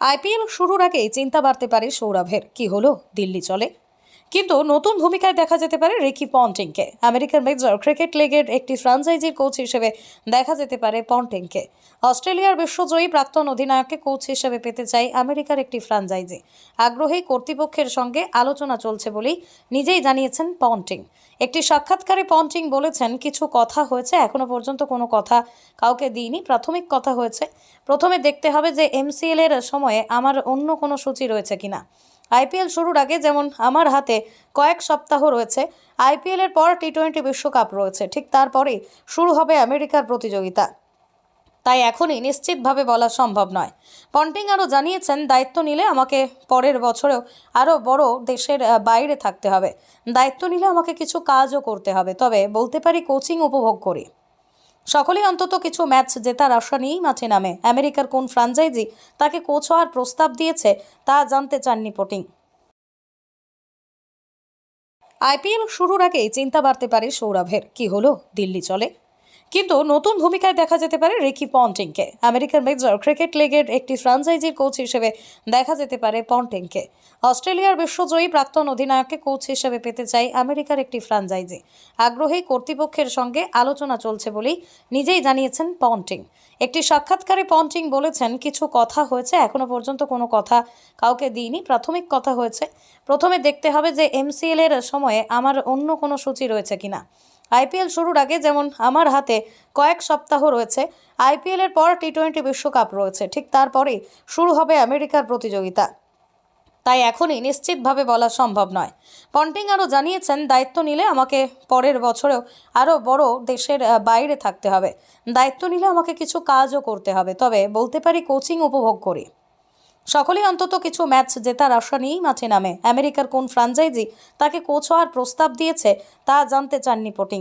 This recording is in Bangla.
আইপিএল শুরুর আগেই চিন্তা বাড়তে পারে সৌরভের। কি হলো? দিল্লি চলে। কিন্তু নতুন ভূমিকায় দেখা যেতে পারে রিকি পন্টিংকে। আমেরিকান মেজর ক্রিকেট লিগের একটি ফ্রাঞ্চাইজির কোচ হিসেবে দেখা যেতে পারে পন্টিংকে। অস্ট্রেলিয়ার বিশ্বজয়ী প্রাক্তন অধিনায়ককে কোচ হিসেবে পেতে চাই আমেরিকার একটি ফ্রাঞ্চাইজি। আগ্রহী কর্তৃপক্ষের সঙ্গে আলোচনা চলছে বলেই নিজেই জানিয়েছেন পন্টিং। একটি সাক্ষাৎকারে পন্টিং বলেছেন, কিছু কথা হয়েছে, এখনও পর্যন্ত কোনো কথা কাউকে দিইনি। প্রাথমিক কথা হয়েছে, প্রথমে দেখতে হবে যে এমসিএল এর সময়ে আমার অন্য কোনো সূচি রয়েছে কিনা। আইপিএল শুরুর আগে যেমন আমার হাতে কয়েক সপ্তাহ রয়েছে, আইপিএল এর পর টি টোয়েন্টি বিশ্বকাপ রয়েছে, ঠিক তারপরেই শুরু হবে আমেরিকার প্রতিযোগিতা। তাই এখনই নিশ্চিতভাবে বলা সম্ভব নয়। পন্টিং আরও জানিয়েছেন, দায়িত্ব নিলে আমাকে পরের বছরেও আরও বড় দেশের বাইরে থাকতে হবে। দায়িত্ব নিলে আমাকে কিছু কাজও করতে হবে, তবে বলতে পারি কোচিং উপভোগ করি। সকলেই অন্তত কিছু ম্যাচ জেতার আশা নিয়েই মাঠে নামে। আমেরিকার কোন ফ্রাঞ্চাইজি তাকে কোচ হওয়ার প্রস্তাব দিয়েছে তা জানতে চাননি পোটিং আইপিএল শুরুর আগেই চিন্তা বাড়তে পারে সৌরভের। কি হলো? দিল্লি চলে? কিন্তু নতুন ভূমিকায় দেখা যেতে পারে রিকি পন্টিংকে। আমেরিকান মেজর ক্রিকেট লিগের একটি ফ্রাঞ্চাইজির কোচ হিসেবে দেখা যেতে পারে পন্টিংকে। অস্ট্রেলিয়ার বিশ্বজয়ী প্রাক্তন অধিনায়ককে কোচ হিসেবে পেতে চাই আমেরিকার একটি ফ্রাঞ্চাইজি। আগ্রহী কর্তৃপক্ষের সঙ্গে আলোচনা চলছে বলেই নিজেই জানিয়েছেন পন্টিং। একটি সাক্ষাৎকারে পন্টিং বলেছেন, কিছু কথা হয়েছে, এখনও পর্যন্ত কোনো কথা কাউকে দিইনি, প্রাথমিক কথা হয়েছে। প্রথমে দেখতে হবে যে এমসিএল এর সময়ে আমার অন্য কোনো সূচি রয়েছে কিনা। আইপিএল শুরুর আগে যেমন আমার হাতে কয়েক সপ্তাহ রয়েছে, আইপিএল এর পর টি টোয়েন্টি বিশ্বকাপ রয়েছে, ঠিক তারপরেই শুরু হবে আমেরিকার প্রতিযোগিতা। তাই এখনই নিশ্চিতভাবে বলা সম্ভব নয়। পন্টিং আরও জানিয়েছেন, দায়িত্ব নিলে আমাকে পরের বছরেও আরও বড় দেশের বাইরে থাকতে হবে। দায়িত্ব নিলে আমাকে কিছু কাজও করতে হবে, তবে বলতে পারি কোচিং উপভোগ করি। সকলেই অন্তত কিছু ম্যাচ জেতার আশা নিয়েই মাঠে নামে। আমেরিকার কোন ফ্রাঞ্চাইজি তাকে কোচ হওয়ার প্রস্তাব দিয়েছে তা জানতে চাননি পটিং